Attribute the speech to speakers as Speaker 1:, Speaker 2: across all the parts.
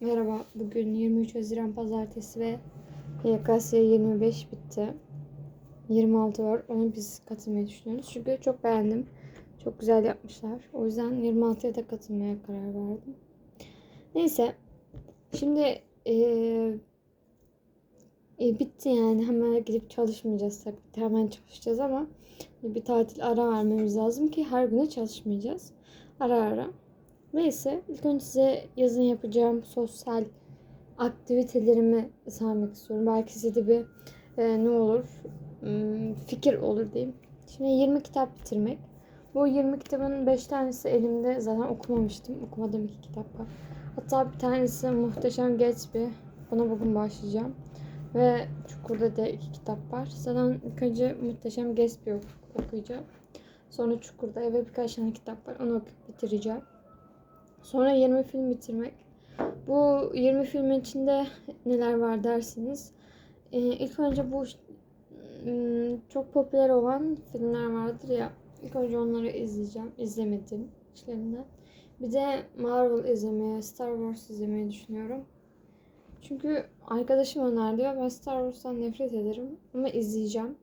Speaker 1: Merhaba, bugün 23 Haziran Pazartesi ve YKS 25 bitti. 26 var, onu biz katılmayı düşünüyoruz. Çünkü çok beğendim. Çok güzel yapmışlar. O yüzden 26'ya da katılmaya karar verdim. Neyse, şimdi eee, e, bitti yani. Hemen gidip çalışmayacağız tabii. Hemen çalışacağız ama bir tatil ara vermemiz lazım ki her güne çalışmayacağız. Ara ara. Neyse ilk önce size yazın yapacağım sosyal aktivitelerimi saymak istiyorum. Belki size de bir e, ne olur hmm, fikir olur diyeyim. Şimdi 20 kitap bitirmek. Bu 20 kitabın 5 tanesi elimde zaten okumamıştım. Okumadığım iki kitap var. Hatta bir tanesi Muhteşem Gatsby. Buna bugün başlayacağım. Ve Çukur'da da iki kitap var. Zaten ilk önce Muhteşem Gatsby ok- okuyacağım. Sonra Çukur'da eve birkaç tane kitap var. Onu okuyup bitireceğim. Sonra 20 film bitirmek. Bu 20 filmin içinde neler var dersiniz. Ee, ilk önce bu ım, çok popüler olan filmler vardır ya. İlk önce onları izleyeceğim. İzlemedim içlerinden. Bir de Marvel izlemeye, Star Wars izlemeyi düşünüyorum. Çünkü arkadaşım önerdi ve ben Star Wars'tan nefret ederim. Ama izleyeceğim.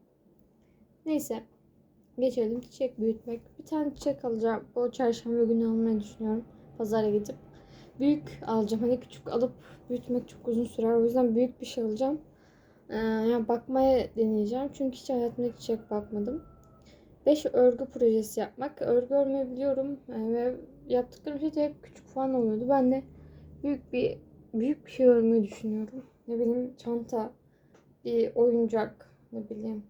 Speaker 1: Neyse. Geçelim. Çiçek büyütmek. Bir tane çiçek alacağım. O çarşamba günü almayı düşünüyorum pazara gidip büyük alacağım. Hani küçük alıp büyütmek çok uzun sürer. O yüzden büyük bir şey alacağım. Ee, yani bakmaya deneyeceğim. Çünkü hiç hayatımda çiçek bakmadım. 5 örgü projesi yapmak. Örgü örmeyi biliyorum. Yani ve yaptıklarım şey de hep küçük falan oluyordu. Ben de büyük bir büyük bir şey örmeyi düşünüyorum. Ne bileyim çanta, bir oyuncak, ne bileyim.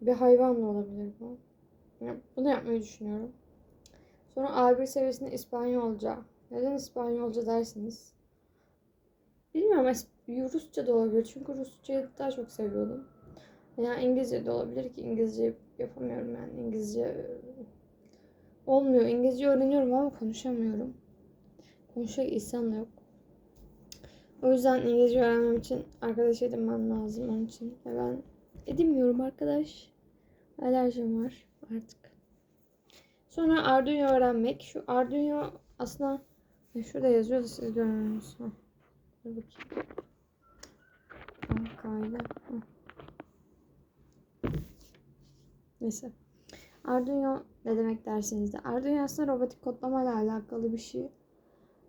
Speaker 1: Bir hayvan da olabilir bu. Yani bunu yapmayı düşünüyorum. Sonra A1 seviyesinde İspanyolca. Neden İspanyolca dersiniz? Bilmiyorum. Es- Rusça da olabilir. Çünkü Rusçayı daha çok seviyordum. Veya İngilizce de olabilir ki İngilizce yapamıyorum yani. İngilizce olmuyor. İngilizce öğreniyorum ama konuşamıyorum. Konuşacak insan da yok. O yüzden İngilizce öğrenmem için arkadaş edinmem lazım onun için. Ve ben edinmiyorum arkadaş. Alerjim var artık. Sonra Arduino öğrenmek. Şu Arduino aslında şurada yazıyor da siz görmüyorsunuz. Dur bakayım. Kaydı. Neyse. Arduino ne demek dersiniz de. Arduino aslında robotik kodlama ile alakalı bir şey.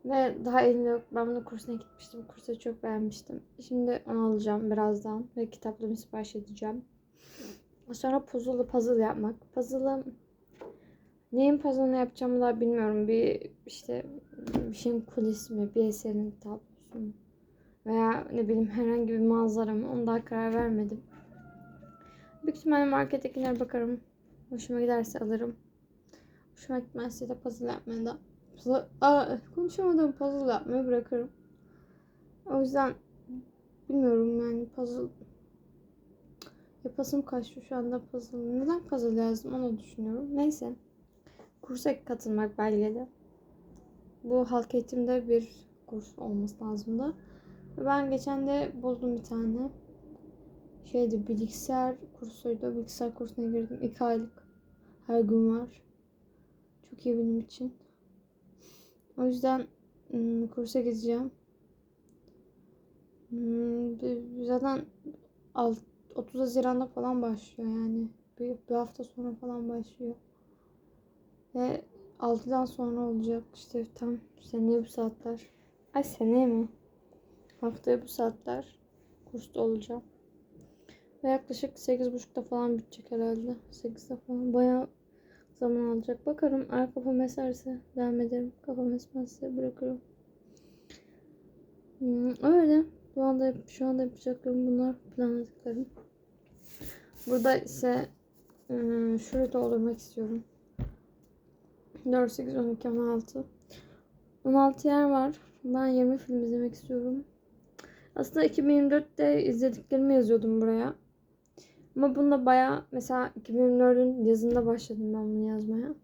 Speaker 1: Ve daha elimde yok. Ben bunun kursuna gitmiştim. Kursa çok beğenmiştim. Şimdi onu alacağım birazdan. Ve kitaplarımı sipariş edeceğim. Sonra puzzle puzzle yapmak. Puzzle'ı Neyin puzzle'ını yapacağımı daha bilmiyorum. Bir işte bir şeyin kulesi mi, bir eserin tablosu mu? Veya ne bileyim herhangi bir manzara mı? Onu daha karar vermedim. Büyük ihtimalle markettekilere bakarım. Hoşuma giderse alırım. Hoşuma gitmezse de puzzle yapmaya da puzzle, aa, konuşamadım puzzle yapmayı bırakırım. O yüzden bilmiyorum yani puzzle yapasım kaçtı şu anda puzzle. Neden puzzle yazdım onu düşünüyorum. Neyse kursa katılmak belgeli. Bu halk eğitimde bir kurs olması lazım da. Ben geçen de buldum bir tane. Şeydi bilgisayar kursuydu. Bilgisayar kursuna girdim. İki aylık. Her gün var. Çok iyi benim için. O yüzden ım, kursa gideceğim. Hmm, zaten alt- 30 Haziran'da falan başlıyor yani. Bir, bir hafta sonra falan başlıyor. Ve 6'dan sonra olacak işte tam seneye bu saatler. Ay seneye mi? Haftaya bu saatler kursta olacağım. Ve yaklaşık 8.30'da falan bitecek herhalde. 8'de falan bayağı zaman alacak. Bakarım eğer kafam eserse devam ederim. Kafam esmezse bırakırım. Hmm, öyle. Bu anda, şu anda yapacaklarım bunlar planladıklarım. Burada ise ım, şurayı doldurmak istiyorum. 4, 8, 12, 16. 16 yer var. Ben 20 film izlemek istiyorum. Aslında 2024'te izlediklerimi yazıyordum buraya. Ama bunda baya mesela 2024'ün yazında başladım ben bunu yazmaya.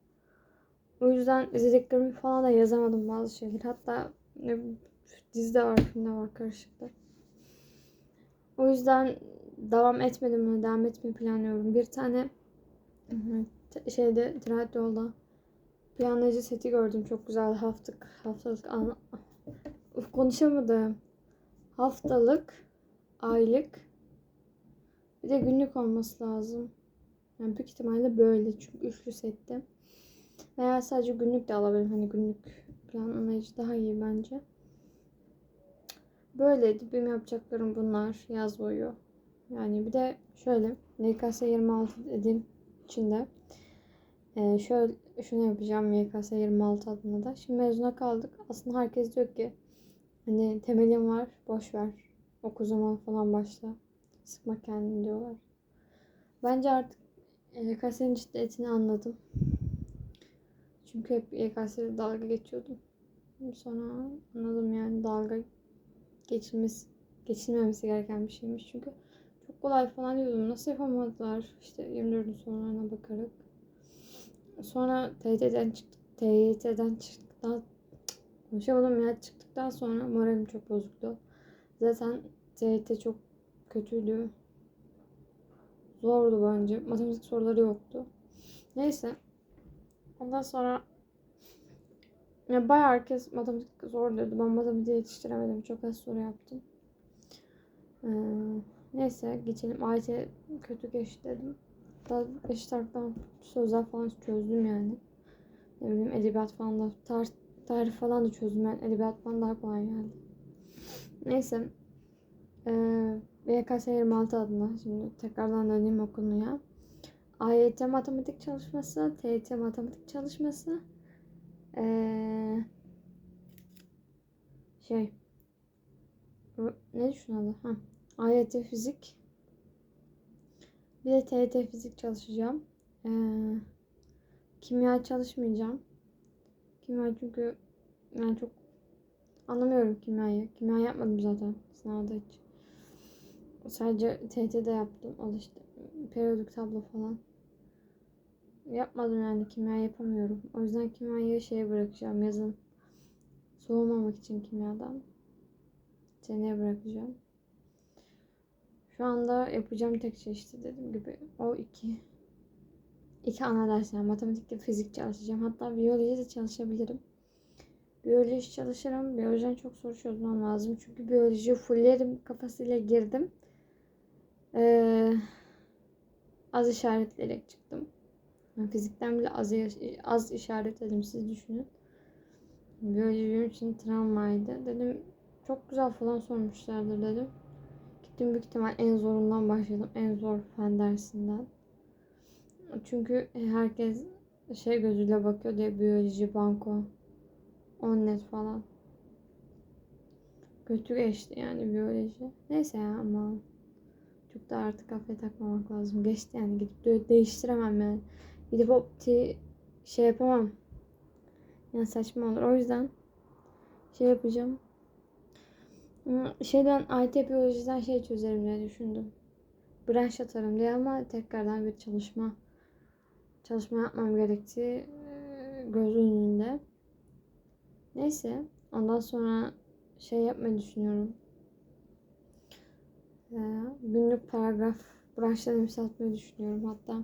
Speaker 1: O yüzden izlediklerimi falan da yazamadım bazı şeyler. Hatta ne, dizide var, filmde var karışıklar. O yüzden devam etmedim buna. Devam etmeyi planlıyorum. Bir tane şeyde Trendyol'da planlayıcı seti gördüm. Çok güzel haftalık haftalık an, Uf, konuşamadım. Haftalık, aylık, bir de günlük olması lazım. Yani büyük ihtimalle böyle çünkü üçlü sette. Veya sadece günlük de alabilirim. Hani günlük plan anlayıcı daha iyi bence. Böyleydi. Benim yapacaklarım bunlar yaz boyu. Yani bir de şöyle NKS 26 dediğim içinde ee, şöyle şunu yapacağım YKS 26 adına da. Şimdi mezuna kaldık. Aslında herkes diyor ki hani temelim var boş ver. Oku zaman falan başla. Sıkma kendini diyorlar. Bence artık YKS'nin ciddiyetini anladım. Çünkü hep YKS'de dalga geçiyordum. Sonra anladım yani dalga geçilmesi, geçilmemesi gereken bir şeymiş. Çünkü çok kolay falan diyordum. Nasıl yapamadılar? İşte 24'ün sonlarına bakarak. Sonra TYT'den çıktık. TYT'den çıktıktan konuşamadım ya çıktıktan sonra moralim çok bozuktu. Zaten TYT çok kötüydü. Zordu bence. Matematik soruları yoktu. Neyse. Ondan sonra ya bayağı herkes matematik zor dedi. Ben matematiği yetiştiremedim. Çok az soru yaptım. Ee, neyse geçelim. AYT kötü geçti dedim. Daha beş taraftan sözler falan çözdüm yani. Ne bileyim edebiyat falan da tarih, tarih falan da çözdüm ben. Edebiyat falan daha kolay geldi. Neyse. Ee, YKS 26 adına şimdi tekrardan döneyim o konuya. AYT matematik çalışması, TYT matematik çalışması, ee, şey, ne düşün adı? Ha, AYT fizik, bir de TYT fizik çalışacağım. Ee, kimya çalışmayacağım. Kimya çünkü yani çok anlamıyorum kimyayı. Kimya yapmadım zaten sınavda hiç. Sadece TYT'de yaptım. Al işte periyodik tablo falan. Yapmadım yani kimya yapamıyorum. O yüzden kimyayı şeye bırakacağım yazın. Soğumamak için kimyadan. Seneye bırakacağım. Şu anda yapacağım tek şey işte dediğim gibi o iki iki ana ders yani matematik ve fizik çalışacağım. Hatta biyoloji de çalışabilirim. Biyoloji çalışırım. Biyolojiden çok soru çözmem lazım. Çünkü biyoloji fullerim kafasıyla girdim. Ee, az işaretleyerek çıktım. Yani fizikten bile az, az işaretledim siz düşünün. Biyoloji benim için travmaydı. Dedim çok güzel falan sormuşlardır dedim. Gittim büyük ihtimal en zorundan başladım. En zor fen dersinden. Çünkü herkes şey gözüyle bakıyor diye biyoloji, banko, on net falan. Kötü geçti yani biyoloji. Neyse ya ama çok da artık kafaya takmamak lazım. Geçti yani gidip de değiştiremem yani. Gidip opti şey yapamam. Yani saçma olur. O yüzden şey yapacağım. Şeyden IT biyolojiden şey çözerim diye düşündüm. Branş atarım diye ama tekrardan bir çalışma çalışma yapmam gerektiği göz önünde. Neyse. Ondan sonra şey yapmayı düşünüyorum. Ee, günlük paragraf branşlarını atmayı düşünüyorum. Hatta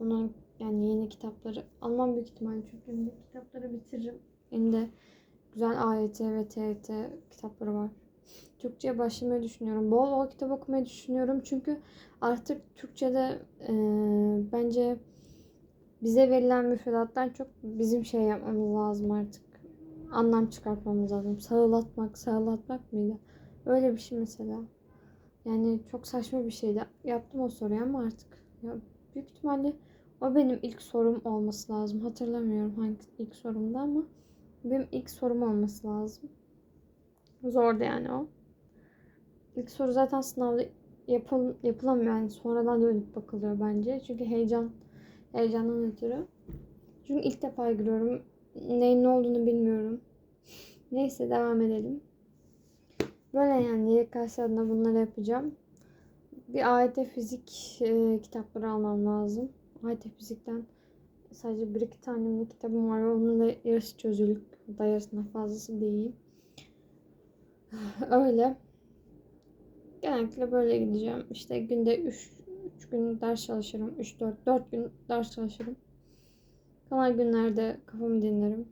Speaker 1: onun yani yeni kitapları almam büyük ihtimalle çünkü yeni kitapları bitiririm. Elinde güzel AYT ve TYT kitapları var. Türkçe'ye başlamayı düşünüyorum. Bol bol kitap okumayı düşünüyorum. Çünkü artık Türkçe'de e, bence bize verilen müfredattan çok bizim şey yapmamız lazım artık. Anlam çıkartmamız lazım. Sağlatmak, sağlatmak mıydı? Öyle bir şey mesela. Yani çok saçma bir şeydi. Yaptım o soruyu ama artık ya büyük ihtimalle o benim ilk sorum olması lazım. Hatırlamıyorum hangi ilk sorumda ama benim ilk sorum olması lazım. Zordu yani o. İlk soru zaten sınavda yapıl, yapılamıyor yani sonradan dönüp bakılıyor bence. Çünkü heyecan heyecandan ötürü. Çünkü ilk defa giriyorum. Neyin ne olduğunu bilmiyorum. Neyse devam edelim. Böyle yani YKS adına bunları yapacağım. Bir AYT fizik e, kitapları almam lazım. AYT fizikten sadece bir iki tane kitabım var. Onun da yarısı çözülük. Da yarısından fazlası değil. Öyle. Genellikle böyle gideceğim. İşte günde 3 3 gün ders çalışırım. 3 4 4 gün ders çalışırım. Kalan günlerde kafamı dinlerim.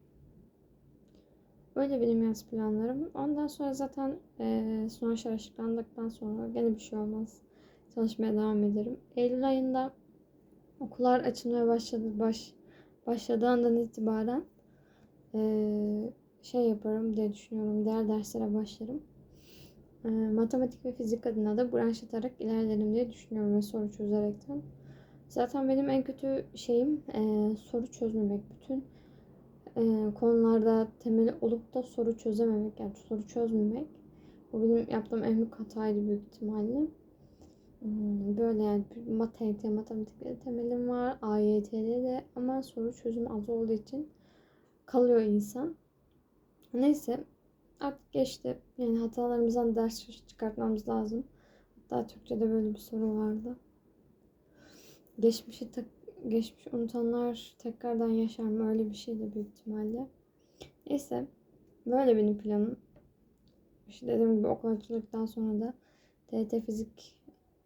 Speaker 1: Öyle benim yaz planlarım. Ondan sonra zaten eee sonuç açıklandıktan sonra gene bir şey olmaz. Çalışmaya devam ederim. Eylül ayında okullar açılmaya başladı. Baş, başladığı andan itibaren eee, şey yaparım diye düşünüyorum. Diğer derslere başlarım. Eee, matematik ve fizik adına da branş atarak ilerlerim diye düşünüyorum ve soru çözerekten. Zaten benim en kötü şeyim eee, soru çözmemek. Bütün eee, konularda temeli olup da soru çözememek. Yani soru çözmemek. Bu benim yaptığım en büyük hataydı büyük ihtimalle. Hmm, Böyle yani matematik, matematikte temelim var. AYT'de de ama soru çözüm az olduğu için kalıyor insan. Neyse artık geçti. Yani hatalarımızdan ders çıkartmamız lazım. Hatta Türkçe'de böyle bir soru vardı. Geçmişi tek, geçmiş unutanlar tekrardan yaşar mı? Öyle bir şey de büyük ihtimalle. Neyse böyle benim planım. İşte dediğim gibi okul açıldıktan sonra da TET fizik,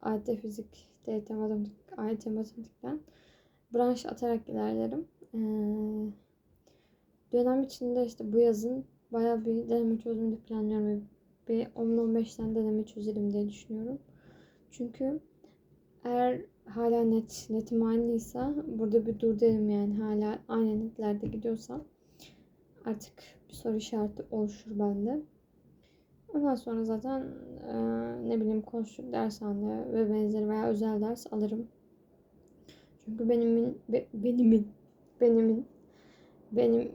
Speaker 1: AYT fizik, TET matematik, AYT matematikten branş atarak ilerlerim. Ee, dönem içinde işte bu yazın bayağı bir deneme çözümü de planlıyorum. Bir 10-15 tane deneme çözerim diye düşünüyorum. Çünkü eğer hala net, netim aynıysa burada bir dur derim yani hala aynı netlerde gidiyorsam artık bir soru işareti oluşur bende. Ondan sonra zaten e, ne bileyim konuştuk dershane ve benzeri veya özel ders alırım. Çünkü benimin be, benimin benimin benim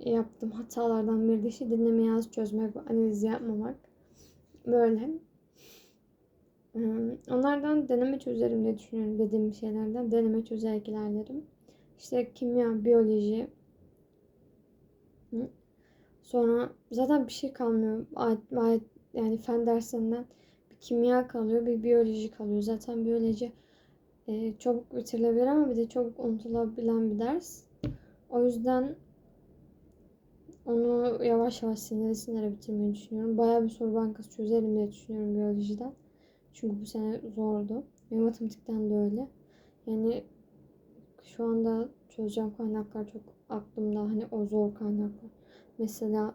Speaker 1: yaptığım hatalardan biri de işte dinleme yaz çözmek, analiz yapmamak. Böyle. Ee, Onlardan deneme çözerim diye düşünüyorum dediğim şeylerden deneme çözerek ilerlerim. İşte kimya, biyoloji. Hı. Sonra zaten bir şey kalmıyor. Yani fen derslerinden bir kimya kalıyor, bir biyoloji kalıyor. Zaten biyoloji e, çabuk bitirilebilir ama bir de çabuk unutulabilen bir ders. O yüzden onu yavaş yavaş sinire sinire bitirmeyi düşünüyorum. Bayağı bir soru bankası çözerim diye düşünüyorum biyolojiden. Çünkü bu sene zordu. Ve matematikten de öyle. Yani şu anda çözeceğim kaynaklar çok aklımda. Hani o zor kaynaklar. Mesela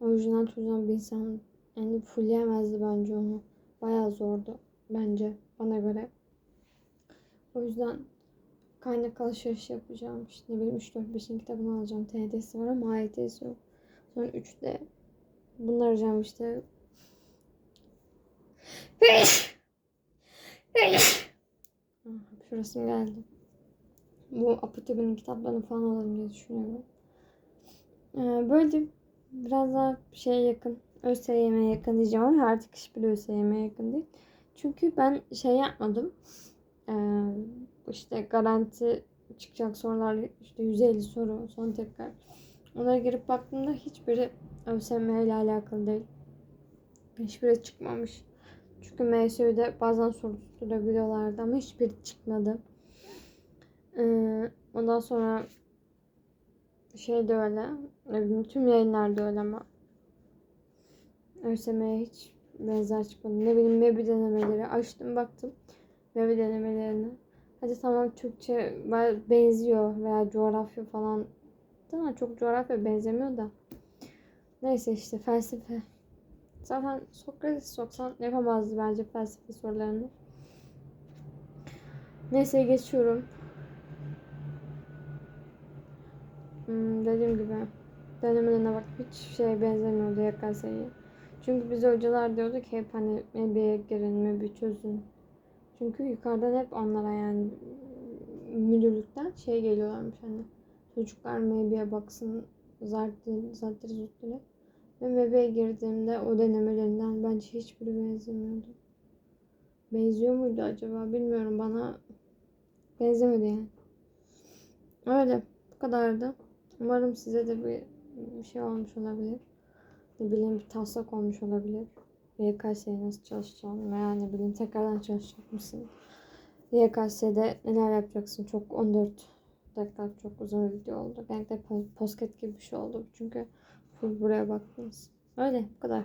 Speaker 1: orijinal çözen bir insan yani fullleyemezdi bence onu. Bayağı zordu bence bana göre. O yüzden kaynak alışverişi yapacağım. İşte ne bileyim 3-4-5'in kitabını alacağım. TD'si var ama AYT'si yok. Sonra 3'te bunları arayacağım işte. Ah, Şurası geldi. Bu Apotiba'nın kitaplarını falan alırım diye düşünüyorum. Ee, böyle biraz daha şeye yakın. ÖSYM'ye yakın diyeceğim ama artık hiçbir ÖSYM'ye yakın değil. Çünkü ben şey yapmadım. Ee, işte garanti çıkacak sorular işte 150 soru son tekrar. Onlara girip baktığımda hiçbiri ÖSYM ile alakalı değil. Hiçbiri çıkmamış. Çünkü MSÜ'de bazen soru tutturabiliyorlardı ama hiçbiri çıkmadı. Ee, ondan sonra şey de öyle. Tüm yayınlarda öyle ama ÖSYM'ye hiç benzer çıkmadı. Ne bileyim MEBI denemeleri açtım baktım. MEBI denemelerine. Hadi tamam Türkçe benziyor veya coğrafya falan. Tamam çok coğrafya benzemiyor da. Neyse işte felsefe. Zaten Sokrates soksan yapamazdı bence felsefe sorularını. Neyse geçiyorum. Hmm, dediğim gibi denemelerine bak hiç şey benzemiyordu YKS'ye. Çünkü biz hocalar diyordu ki hep hani MEB'ye girin, MEB çözün. Çünkü yukarıdan hep onlara yani müdürlükten şey geliyorlarmış hani çocuklar MEB'ye baksın zartır zartır zurtları. Ve MEB'ye girdiğimde o denemelerinden bence hiçbiri benzemiyordu. Benziyor muydu acaba bilmiyorum bana benzemedi yani. Öyle bu kadardı. Umarım size de bir, bir şey olmuş olabilir. Ne bileyim bir taslak olmuş olabilir. YKS'ye nasıl çalışacağım veya ne bileyim tekrardan çalışacak mısın? YKS'de neler yapacaksın? Çok 14 dakika çok uzun bir video oldu. De posket gibi bir şey oldu. Çünkü full buraya baktınız. Öyle bu kadar.